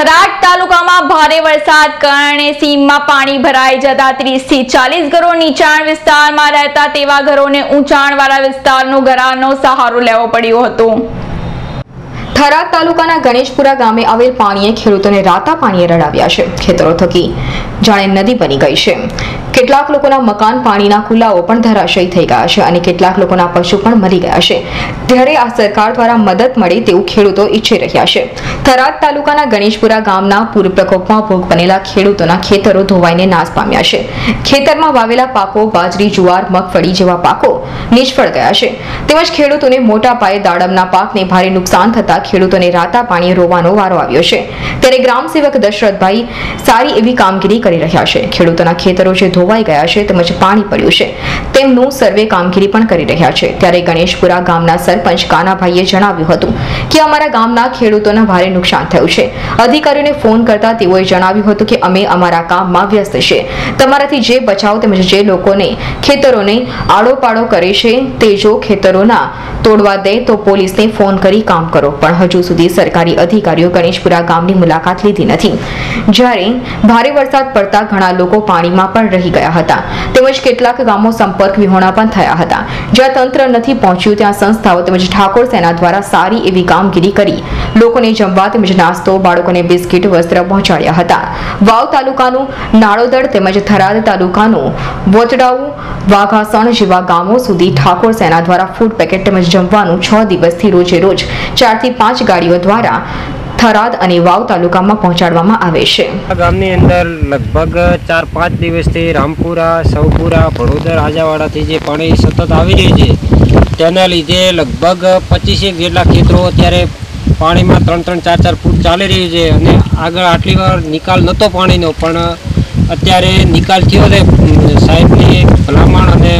થરાદ તાલુકામાં ભારે વરસાદ કારણે સીમમાં પાણી ભરાઈ જતા ત્રીસથી ચાલીસ ઘરો નીચાણ વિસ્તારમાં રહેતા તેવા ઘરોને ઊંચાણવાળા વિસ્તારનો ઘરાનો સહારો લેવો પડ્યો હતો. થરાદ તાલુકાના ગણેશપુરા ગામે આવેલ પાણીએ ખેડૂતોને રાતા પાણીએ રડાવ્યા છે. ખેતરો થકી જાણે નદી બની ગઈ છે. કેટલાક લોકોના મકાન પાણીના કુલાઓ પણ ધરાશયી થઈ ગયા છે અને કેટલાક લોકોના પશુ પણ મરી ગયા છે. ત્યારે આ સરકાર દ્વારા મદદ મળે તેવું ખેડૂતો ઈચ્છી રહ્યા છે. થરાદ તાલુકાના ગણેશપુરા ગામના પૂર પ્રકોપમાં ભોગ બનેલા ખેડૂતોના ખેતરો ધોવાઈને નાશ પામ્યા છે. ખેતરમાં વાવેલા પાકો, બાજરી, જુવાર, મગફળી જેવા પાકો નિષ્ફળ ગયા છે. તેમજ ખેડૂતોને મોટા પાયે દાડમના પાકને ભારે નુકસાન થતા ખેડૂતોને રાતા પાણીએ રોવાનો વારો આવ્યો છે. ત્યારે ગ્રામ દશરથભાઈ સારી એવી કામગીરી કરી રહ્યા છે. ખેડૂતોના ખેતરો જે ધોવાઈ ગયા છે તેમજ પાણી પડ્યું છે. તેમનું સર્વે કામગીરી પણ કરી રહ્યા છે. ત્યારે ગણેશપુરા ગામના સરપંચ કાનાભાઈએ જણાવ્યું હતું કે અમારા ગામના ખેડૂતોને ભારે નુકસાન થયું છે. અધિકારીઓને ફોન કરતા તેઓએ જણાવ્યું હતું કે અમે અમારા કામમાં વ્યસ્ત છે. તમારાથી જે બચાવ તેમજ જે લોકોને ખેતરોને આડોપાડો કરે છે તે જો ખેતરોના તોડવા દે તો પોલીસને ફોન કરી કામ કરો. પણ હજુ સુધી સરકારી અધિકારીઓ ગણેશપુરા ગામની મુલાકાત લીધી નથી. જ્યારે ભારે વરસાદ પડતા ઘણા લોકો પાણીમાં પણ રહી ગયા હતા. તેમજ કેટલાક ગામો સંપર્ક વિહોણા પણ થયા હતા. જ્યાં તંત્ર નથી પહોંચ્યું, ત્યાં સંસ્થાઓ તેમજ ઠાકોર સેના દ્વારા સારી એવી કામગીરી કરી લોકોને જમવા તેમજ નાસ્તો, બાળકોને બિસ્કિટ, વસ્ત્ર પહોંચાડ્યા હતા. વાવ તાલુકાનું નાળોદર તેમજ થરાદ તાલુકાનું વોચડાઉ, વાઘાસણ જેવા ગામો સુધી ઠાકોર સેના દ્વારા ફૂડ પેકેટ તેમજ જમવાનું છ દિવસથી રોજે રોજ ચારથી પાંચ ગાડીઓ દ્વારા થરાદ અને વાવ તાલુકામાં પહોંચાડવામાં આવે છે. ગામની અંદર લગભગ ચાર પાંચ દિવસથી રામપુરા, સૌપુરા ભડોદર રાજાવાડાથી જે પાણી સતત આવી રહ્યું છે, તેના લીધે લગભગ પચીસેક જેટલા ખેતરો અત્યારે પાણીમાં ત્રણ ત્રણ ચાર ચાર ફૂટ ચાલી રહ્યું છે અને આગળ આટલી વાર નિકાલ નહોતો પાણીનો, પણ અત્યારે નિકાલ થયો છે. સાહેબની ભલામણ અને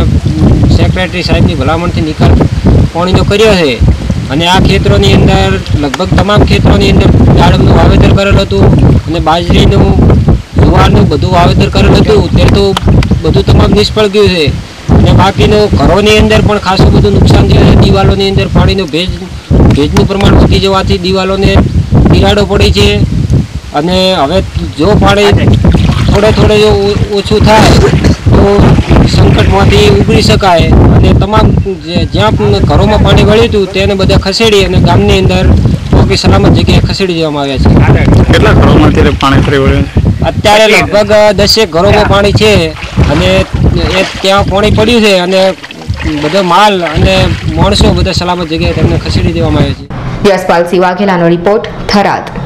સેક્રેટરી સાહેબની ભલામણથી નિકાલ પાણીનો કર્યો છે. અને આ ખેતરોની અંદર, લગભગ તમામ ખેતરોની અંદર દાડમનું વાવેતર કરેલું હતું અને બાજરીનું, જુવારનું બધું વાવેતર કરેલું હતું. તે તો બધું તમામ નિષ્ફળ ગયું છે. અને બાકીનું ઘરોની અંદર પણ ખાસું બધું નુકસાન થયું છે. દિવાલોની અંદર પાણીનો ભેજ ભેજનું પ્રમાણ વધી જવાથી દિવાલોને તિરાડો પડે છે અને હવે જો પાણી થોડે થોડે જો ઓછું થાય તો સંકટમાંથી ઉગરી શકાય અને તમામ જે- જ્યાં ઘરોમાં પાણી વળ્યું હતું તેને બધા ખસેડી અને ગામની અંદર ચોકી સલામત જગ્યાએ ખસેડી દેવામાં આવ્યા છે. કેટલા ઘરોમાં અત્યારે પાણી ફરી વળ્યું છે? અત્યારે લગભગ દસેક ઘરોમાં પાણી છે અને એ ત્યાં પાણી પડ્યું છે અને બધો માલ અને માણસો બધા સલામત જગ્યાએ તેમને ખસેડી દેવામાં આવે છે. યશપાલસિંહ વાઘેલાનો રિપોર્ટ થરાદ.